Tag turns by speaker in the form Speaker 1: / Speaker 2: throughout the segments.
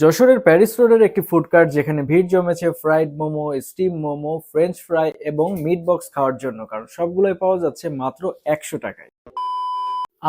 Speaker 1: যশোরের প্যারিস রোডের একটি ফুডকার্ট যেখানে ভিড় জমেছে fried momo steam momo French fry এবং মিট বক্স খাওয়ার জন্য, কারণ সবগুলোই পাওয়া যাচ্ছে মাত্র একশো টাকায়।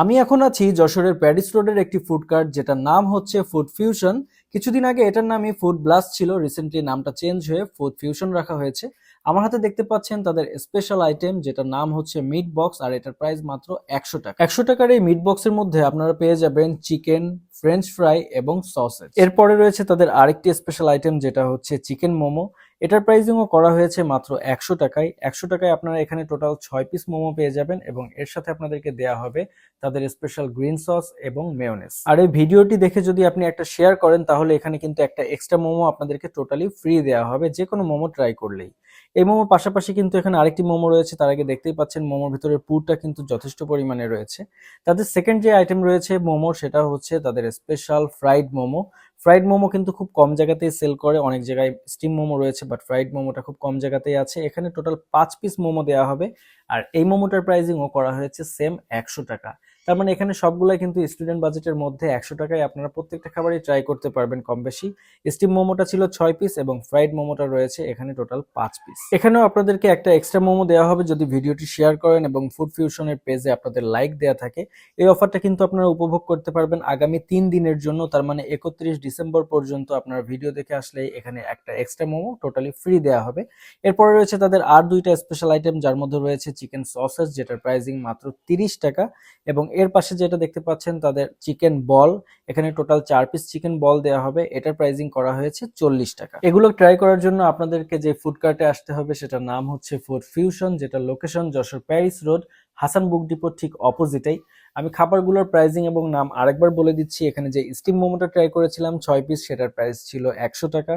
Speaker 1: আমি এখন আছি যশোরের প্যারিস রোডের একটি ফুডকার্ট যেটার নাম হচ্ছে ফুড ফিউশন কিছুদিন আগে এটার নামই ফুড ব্লাস্ট ছিল রিসেন্টলি নামটা চেঞ্জ হয়ে ফুড ফিউশন রাখা হয়েছে। আমার হাতে দেখতে পাচ্ছেন তাদের স্পেশাল আইটেম যেটার নাম হচ্ছে মিট বক্স আর এটার প্রাইস মাত্র একশো টাকা। একশো টাকার এই মিট বক্সের মধ্যে আপনারা পেয়ে যাবেন চিকেন ফ্রেঞ্চ ফ্রাই এবং সসেজ। এরপরে রয়েছে তাদের আরেকটি স্পেশাল আইটেম যেটা হচ্ছে চিকেন মোমো। এটার প্রাইসিংও করা হয়েছে মাত্র একশো টাকায়। একশো টাকায় আপনারা এখানে টোটাল ছয় পিস মোমো পেয়ে যাবেন এবং এর সাথে আপনাদেরকে দেয়া হবে তাদের স্পেশাল গ্রিন সস এবং মেয়োনেজ আর এই ভিডিওটি দেখে যদি আপনি একটা শেয়ার করেন, তাহলে এখানে কিন্তু একটা এক্সট্রা মোমো আপনাদেরকে টোটালি ফ্রি দেওয়া হবে, যে কোনো মোমো ট্রাই করলেই। এই মোমোর পাশাপাশি কিন্তু এখানে আরেকটি মোমো রয়েছে, তার আগে দেখতেই পাচ্ছেন মোমোর ভিতরে পুরটা কিন্তু যথেষ্ট পরিমাণে রয়েছে। তাদের সেকেন্ড যে আইটেম রয়েছে মোমো, সেটা হচ্ছে তাদের special fried momo. Fried momo কিন্তু খুব কম জায়গাতেই সেল করে, অনেক জায়গায় স্টিম মোমো রয়েছে বাট ফ্রাইড মোমোটা খুব কম জায়গাতেই আছে। এখানে টোটাল পাঁচ পিস মোমো দেওয়া হবে, আর এই মোমোটার প্রাইসিংও করা হয়েছে সেম একশো টাকা। তার মানে এখানে সবগুলাই কিন্তু স্টুডেন্ট বাজেটের মধ্যে একশো টাকায় আপনারা প্রত্যেকটা খাবারই ট্রাই করতে পারবেন কম বেশি। স্টিম মোমোটা ছিল ছয় পিস এবং ফ্রাইড মোমোটা রয়েছে এখানে টোটাল পাঁচ পিস এখানেও আপনাদেরকে একটা এক্সট্রা মোমো দেওয়া হবে যদি ভিডিওটি শেয়ার করেন এবং ফুড ফিউশনের পেজে আপনাদের লাইক দেওয়া থাকে। এই অফারটা কিন্তু আপনারা উপভোগ করতে পারবেন আগামী তিন দিনের জন্য, তার মানে একত্রিশ ডিসেম্বর পর্যন্ত আপনার ভিডিও দেখে আসলে এখানে একটা এক্সট্রা মোমো টোটালি ফ্রি দেওয়া হবে। এরপরে রয়েছে তাদের আর দুইটা স্পেশাল আইটেম যার মধ্যে রয়েছে চিকেন সসেস যেটার প্রাইসিং মাত্র তিরিশ টাকা এবং এর পাশে যেটা দেখতে পাচ্ছেন তাদের চিকেন বল এখানে টোটাল চার পিস চিকেন বল দেওয়া হবে। এটার প্রাইসিং করা হয়েছে চল্লিশ টাকা। এগুলো ট্রাই করার জন্য আপনাদেরকে যে ফুড কার্টে আসতে হবে সেটার নাম হচ্ছে ফুড ফিউশন যেটা location Jessore Paris road Hasan book ডিপোর ঠিক অপোজিটেই আমি খাবারগুলোর প্রাইসিং এবং নাম আরেকবার বলে দিচ্ছি। এখানে যে স্টিম মোমোটা ট্রাই করেছিলাম, ছয় পিস সেটার প্রাইস ছিল একশো টাকা।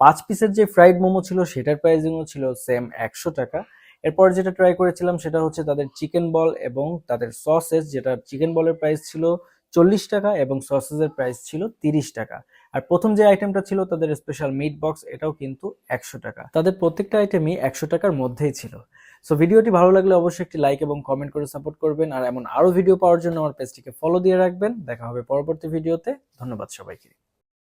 Speaker 1: পাঁচ পিসের যে ফ্রাইড মোমো ছিল, সেটার প্রাইসিংও ছিল সেম একশো টাকা। এরপর যেটা ট্রাই করেছিলাম সেটা হচ্ছে তাদের চিকেন বল এবং তাদের সসেস যেটা চিকেন বলের প্রাইস ছিল চল্লিশ টাকা এবং সসেসের প্রাইস ছিল তিরিশ টাকা। আর প্রথম যে আইটেমটা ছিল তাদের স্পেশাল মিট বক্স এটাও কিন্তু একশো টাকা। তাদের প্রত্যেকটা আইটেমই একশো টাকার মধ্যেই ছিল। সো ভিডিওটি ভালো লাগলে অবশ্যই একটি লাইক এবং কমেন্ট করে সাপোর্ট করবেন। আর এমন আরও ভিডিও পাওয়ার জন্য আমার পেজটিকে ফলো দিয়ে রাখবেন। দেখা হবে পরবর্তী ভিডিওতে ধন্যবাদ সবাইকে।